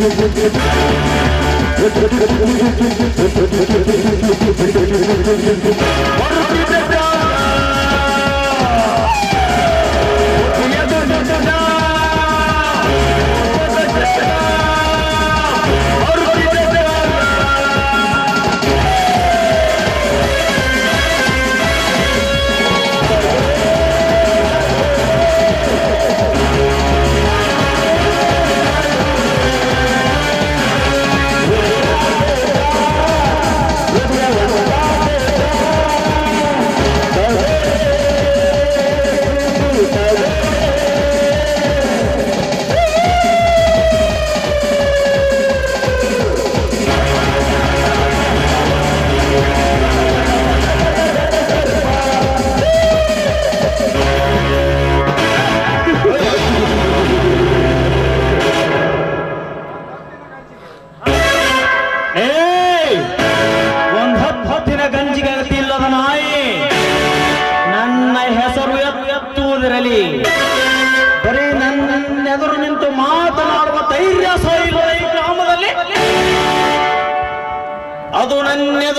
What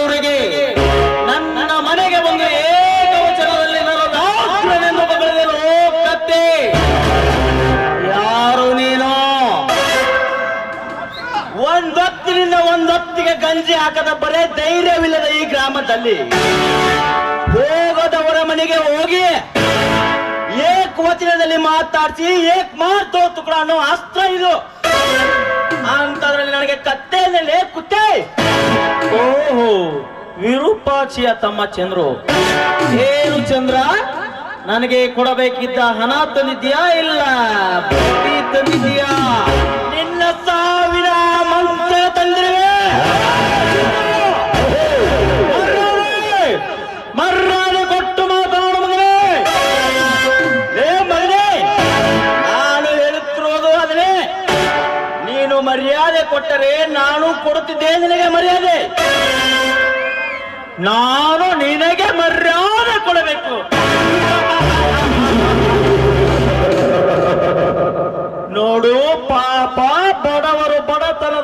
ಎದುರಿಗೆ ನನ್ನ ಮನೆಗೆ ಬಂದು ಏಕವಚನದಲ್ಲಿ ನಾನು ಬಗಳಿದೆನು ಕತ್ತೆ ಯಾರು ನೀನು? ಒಂದೊತ್ತಿನಿಂದ ಒಂದೊತ್ತಿಗೆ ಗಂಜಿ ಹಾಕದ ಬರೇ ಧೈರ್ಯವಿಲ್ಲದ ಈ ಗ್ರಾಮದಲ್ಲಿ. ಹೋಗದವರ ಮನೆಗೆ ಹೋಗಿ ಏಕ್ ವಚನದಲ್ಲಿ ಮಾತಾಡಿಸಿ, ಏಕ್ ಮಾತು ತುಕಡ ಅನ್ನೋ ಅಸ್ತ್ರ ಇದು. ಅಂತದ್ರಲ್ಲಿ ನನಗೆ ಕತ್ತೆಯಲ್ಲಿ ಕುತ್ತೆ. ಓಹೋ, ವಿರೂಪಾಕ್ಷಿಯ ತಮ್ಮ ಚಂದ್ರು. ಏನು ಚಂದ್ರ? ನನಗೆ ಕೊಡಬೇಕಿದ್ದ ಹಣ ತಂದಿದ್ಯಾ ಇಲ್ಲ? ತಂದಿದ್ಯಾ ನಿನ್ನ ಸಾವಿನ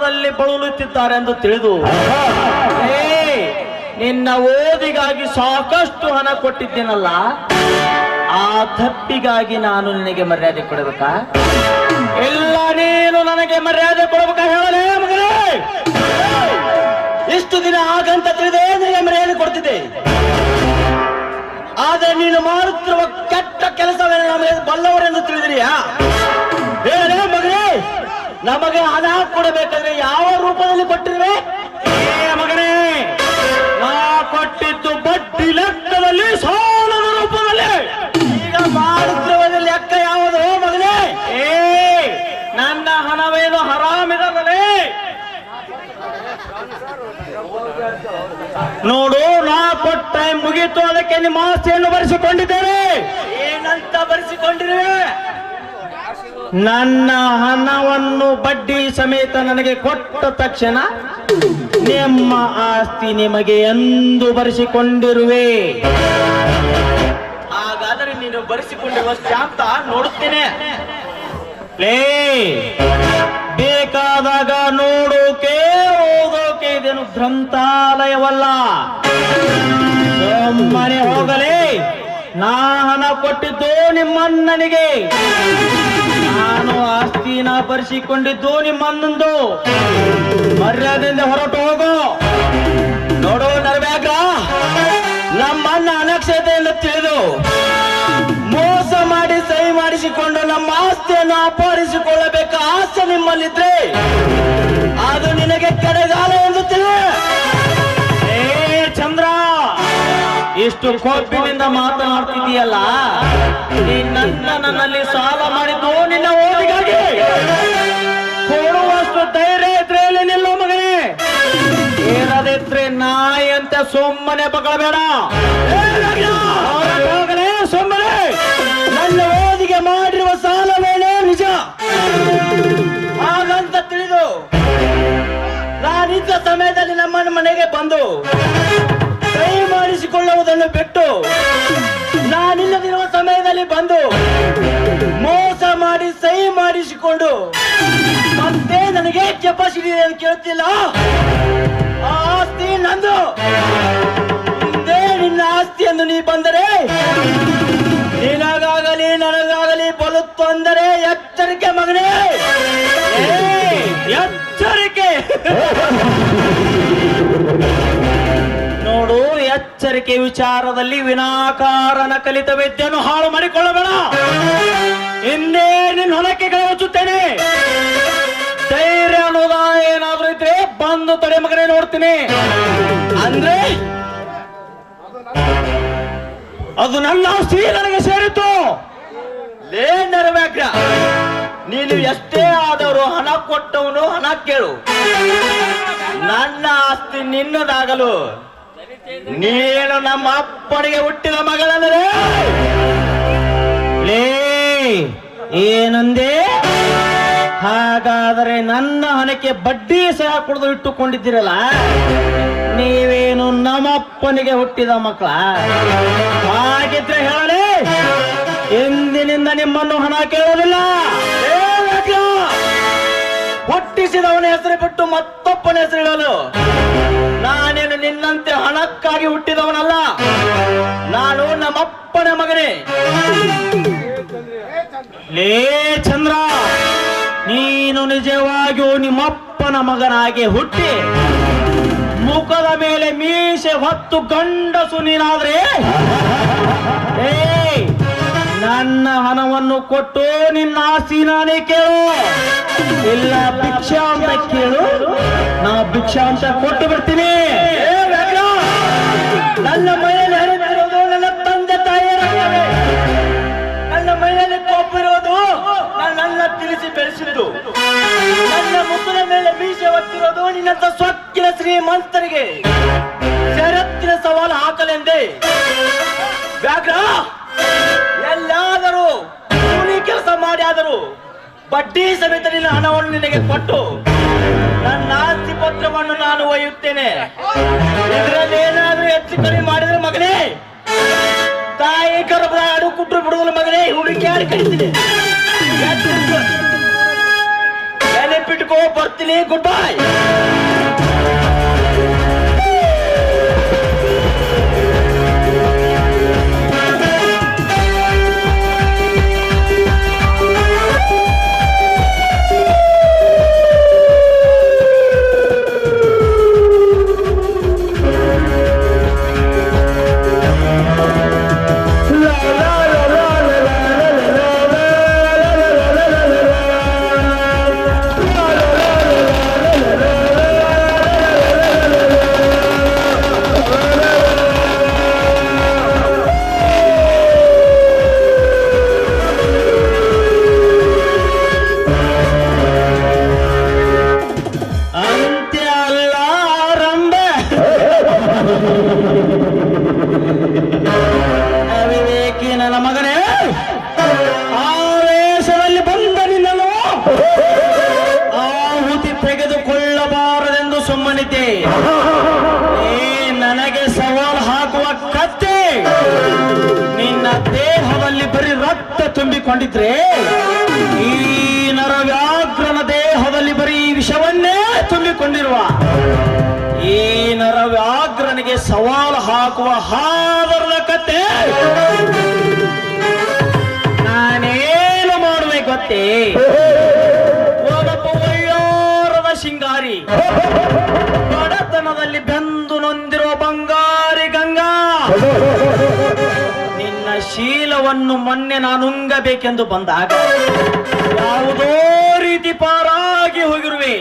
ಬಡತನದಲ್ಲಿ ಬಳಲುತ್ತಿದ್ದಾರೆ ಎಂದು ತಿಳಿದು ನಿನ್ನ ಓದಿಗಾಗಿ ಸಾಕಷ್ಟು ಹಣ ಕೊಟ್ಟಿದ್ದೇನಲ್ಲ, ಆ ತಪ್ಪಿಗಾಗಿ ನಾನು ನಿನಗೆ ಮರ್ಯಾದೆ ಕೊಡಬೇಕಾ? ಎಲ್ಲ ನೀನು ನನಗೆ ಮರ್ಯಾದೆ ಕೊಡಬೇಕಾ ಹೇಳಲೇ ಮಗನೇ? ಇಷ್ಟು ದಿನ ಆಗಂತ ತಿಳಿದೆ ನಿನಗೆ ಮರ್ಯಾದೆ ಕೊಡ್ತಿದ್ದೆ. ಆದ್ರೆ ನೀನು ಮಾಡುತ್ತಿರುವ ಕೆಟ್ಟ ಕೆಲಸವನ್ನು ನಮಗೆ ಬಲ್ಲವರೆಂದು ತಿಳಿದಿರಿಯಾ? ನಮಗೆ ಹಣ ಕೊಡಬೇಕಾದ್ರೆ ಯಾವ ರೂಪದಲ್ಲಿ ಕೊಟ್ಟಿರುವೆ? ಮಗನೇ ನಾ ಕೊಟ್ಟಿದ್ದು ಬಡ್ಡಿ ಲೆಕ್ಕದಲ್ಲಿ ಸಾಲದ ರೂಪದಲ್ಲಿ. ಈಗ ಮಾಡುತ್ತಿರುವ ಲೆಕ್ಕ ಯಾವುದು ಮಗನೇ? ಏ ನನ್ನ ಹಣವೇನು ಹರಾಮಿದಲ್ಲೇ ನೋಡು ನಾ ಕೊಟ್ಟ ಟೈಮ್ ಮುಗೀತು ಅದಕ್ಕೆ ನಿಮ್ಮ ಆಸ್ತಿಯನ್ನು ಬರೆಸಿಕೊಂಡಿದ್ದೇನೆ ಏನಂತ ಬರೆಸಿಕೊಂಡಿರುವೆ ನನ್ನ ಹಣವನ್ನು ಬಡ್ಡಿ ಸಮೇತ ನನಗೆ ಕೊಟ್ಟ ತಕ್ಷಣ ನಿಮ್ಮ ಆಸ್ತಿ ನಿಮಗೆ ಎಂದು ಬರೆಸಿಕೊಂಡಿರುವೆ. ಹಾಗಾದರೆ ನೀನು ಬರೆಸಿಕೊಂಡಿರುವ ಶಾಂತ ನೋಡುತ್ತೇನೆ. ಲೇ, ಬೇಕಾದಾಗ ನೋಡೋಕೆ, ಹೋಗೋಕೆ ಇದೇನು ಗ್ರಂಥಾಲಯವಲ್ಲ? ಸುಮ್ಮನೆ ಹೋಗಲೇ. ನಾ ಹಣ ಕೊಟ್ಟಿದ್ದು ನಿಮ್ಮಣ್ಣನಿಗೆ. ನಾನು ಆಸ್ತಿನ ಬರೆಸಿಕೊಂಡಿದ್ದು ನಿಮ್ಮಣ್ಣಂದು. ಮರ್ಯಾದೆಯಿಂದ ಹೊರಟು ಹೋಗೋ. ನೋಡೋ ನರಬೇಕ ನಮ್ಮಣ್ಣ ಅನಕ್ಷತೆಯನ್ನು ತಿಳಿದು ಮೋಸ ಮಾಡಿ ಸಹಿ ಮಾಡಿಸಿಕೊಂಡು ನಮ್ಮ ಆಸ್ತಿಯನ್ನು ಅಪಹರಿಸಿಕೊಳ್ಳಬೇಕ ಆಸೆ ನಿಮ್ಮಲ್ಲಿದ್ರೆ, ಅದು ನಿನಗೆ ಕಡೆಗಾಲ ಇಷ್ಟು ಕೋಪಿನಿಂದ ಮಾತನಾಡ್ತಿದೀಯಲ್ಲ ನಿನ್ನ ನನ್ನಲ್ಲಿ ಸಾಲ ಮಾಡಿದ್ದು ನಿನ್ನ ಓದಿಗಾಗಿ. ಕೊಡುವಷ್ಟು ಧೈರ್ಯ ಇದ್ರೆ ನಿಲ್ಲೋ ಮಗನೇ. ಇರದಿದ್ರೆ ನಾಯಿ ಅಂತ ಸುಮ್ಮನೆ ಬಗಳಬೇಡ. ಸುಮ್ಮನೆ. ನನ್ನ ಓದಿಗೆ ಮಾಡಿರುವ ಸಾಲವೇನೇ ನಿಜ. ಹಾಗಂತ ತಿಳಿದು, ನಾನಿದ್ದ ಸಮಯದಲ್ಲಿ ನಮ್ಮ ಮನೆಗೆ ಬಂದು ಮಾಡಿಸಿಕೊಳ್ಳುವುದನ್ನು ಬಿಟ್ಟು ನಾನಿಲ್ಲದಿರುವ ಸಮಯದಲ್ಲಿ ಬಂದು ಮೋಸ ಮಾಡಿ, ಸಹಿ ಮಾಡಿಸಿಕೊಂಡು ಮತ್ತೆ ನನಗೆ ಕೆಪಾಸಿಟಿ ಇದೆ ಅಂತ ಕೇಳ್ತಿಲ್ಲ ಆಸ್ತಿ ನಂದು. ನಿನ್ನ ಆಸ್ತಿ ಎಂದು ನೀ ಬಂದರೆ ನಿನಗಾಗಲಿ, ನನಗಾಗಲಿ ಬಲು ತೊಂದರೆ. ಎಚ್ಚರಿಕೆ ಮಗನೇ. ಎಚ್ಚರಿಕೆ. ಎಚ್ಚರಿಕೆ ವಿಚಾರದಲ್ಲಿ ವಿನಾಕಾರನ ಕಲಿತ ವಿದ್ಯೆಯನ್ನು ಹಾಳು ಮಾಡಿಕೊಳ್ಳಬೇಡ. ಹಿಂದೆ ನಿನ್ನ ಹೊಲಕ್ಕೆ ಕಳೆಯುತ್ತೇನೆ ಧೈರ್ಯ ಅನ್ನೋದ ಏನಾದ್ರೂ ಇದ್ರೆ ಬಂದು ತಡೆ ಮಗನೇ ನೋಡ್ತೀನಿ. ಅಂದ್ರೆ ಅದು ನನ್ನ ಆಸ್ತಿ, ನನಗೆ ಸೇರಿತು ಲೇ ನೀನು ಎಷ್ಟೇ ಆದರೂ ಹಣ ಕೊಟ್ಟವನು ಹಣ ಕೇಳು. ನನ್ನ ಆಸ್ತಿ ನಿನ್ನದಾಗಲು. ನೀನು ನಮ್ಮ ಅಪ್ಪನಿಗೆ ಹುಟ್ಟಿದ ಮಗಳಂದ್ರೆ? ಲೇ, ಏನಂದೆ? ಹಾಗಾದರೆ ನನ್ನ ಹಣಕ್ಕೆ ಬಡ್ಡಿ ಸಹ ಕುಡಿದು ಇಟ್ಟುಕೊಂಡಿದ್ದೀರಲ್ಲ? ನೀವೇನು ನಮ್ಮಪ್ಪನಿಗೆ ಹುಟ್ಟಿದ ಮಕ್ಕಳ? ಹಾಗಿದ್ರೆ ಹೇಳಿ ಎಂದಿನಿಂದ ನಿಮ್ಮನ್ನು ಹಣ ಕೇಳೋದಿಲ್ಲ! ಹುಟ್ಟಿಸಿದವನ ಹೆಸರು ಬಿಟ್ಟು ಮತ್ತೊಬ್ಬನ ಹೆಸರು ನಾನೇನು ನಿನ್ನಂತೆ ಹಣಕ್ಕಾಗಿ ಹುಟ್ಟಿದವನಲ್ಲ. ನಾನು ನಮ್ಮಪ್ಪನ ಮಗನೇ. ಲೇ ಚಂದ್ರ, ನೀನು ನಿಜವಾಗಿಯೂ ನಿಮ್ಮಪ್ಪನ ಮಗನಾಗಿ ಹುಟ್ಟಿ, ಮುಖದ ಮೇಲೆ ಮೀಸೆ ಹೊತ್ತು ಗಂಡಸು ನೀನಾದ್ರೆ? ನನ್ನ ಹಣವನ್ನು ಕೊಟ್ಟು ನಿನ್ನ ಆಸ್ತಿ ಕೇಳು. ಇಲ್ಲ ಭಿಕ್ಷಾ ಅಂತ ಕೇಳು. ನಾ ಭಿಕ್ಷಾ ಅಂತ ಕೊಟ್ಟು ಬಿಡ್ತೀನಿ ನನ್ನ ಮನೆಯಲ್ಲಿ ಹರಿದಿರೋದು ನನ್ನ ತಂದೆ ತಾಯಿಯರಾಗವೆ. ನನ್ನ ಮೈಯಲ್ಲಿ ಕೊಪ್ಪಿರೋದು ನನ್ನ ತಿಳಿಸಿ ಬೆಳೆಸಿದ್ದು. ನನ್ನ ಮುಖದ ಮೇಲೆ ಬೀಜ ಹೊತ್ತಿರೋದು ನಿನ್ನಂತ ಸ್ವಕ್ಕಿನ ಶ್ರೀಮಂತರಿಗೆ. ಷರತ್ತಿನ ಸವಾಲು ಹಾಕಲೆಂದೆ. ವ್ಯಾಘ್ರ ಎಲ್ಲಾದರೂ ಕೂಲಿ ಕೆಲಸ ಮಾಡಿ ಆದರೂ ಬಡ್ಡಿ ಸಮೇತ ನಿನ್ನ ಹಣವನ್ನು ನಿನಗೆ ಕೊಟ್ಟು ನನ್ನ ಆಸ್ತಿ ಪತ್ರವನ್ನು ನಾನು ಒಯ್ಯುತ್ತೇನೆ. ಇದರಲ್ಲಿ ಏನಾದರೂ ಹೆಚ್ಚು ಕಡಿಮೆ ಮಾಡಿದ್ರೆ ಮಗನೇ ತಾಯಿ ಗರ್ಭದ ಹಾಡು ಕುಟ್ರು ಬಿಡುವುದಿಲ್ಲ ಮಗನೇ, ಹುಡುಕಿ ಆಡಿ ಕಳಿಸಿದೆ ನೆನಪಿಟ್ಕೋ ಬರ್ತೀನಿ ಗುಡ್ ಬೈ ರಕ್ತ ಈ ನರವ್ಯಾಘ್ರನ ದೇಹದಲ್ಲಿ ಬರೀ ವಿಷವನ್ನೇ ತುಂಬಿಕೊಂಡಿರುವ ಈ ನರವ್ಯಾಘ್ರನಿಗೆ ಸವಾಲು ಹಾಕುವ ಹಾದರದ ಕತೆ ನಾನೇನು ಮಾಡುವೆ ಗೊತ್ತೇ? ಒಬ್ಬ ಶಿಂಗಾರಿ, ಬಡತನದಲ್ಲಿ ಬೆಂದು ನೊಂದಿರುವ ಬಂಗಾರಿ ಗಂಗಾ. ಶೀಲವನ್ನು ಮೊನ್ನೆ ನಾನುಂಗಬೇಕೆಂದು ಬಂದಾಗ ಯಾವುದೋ ರೀತಿ ಪಾರಾಗಿ ಹೋಗಿರುವೆ.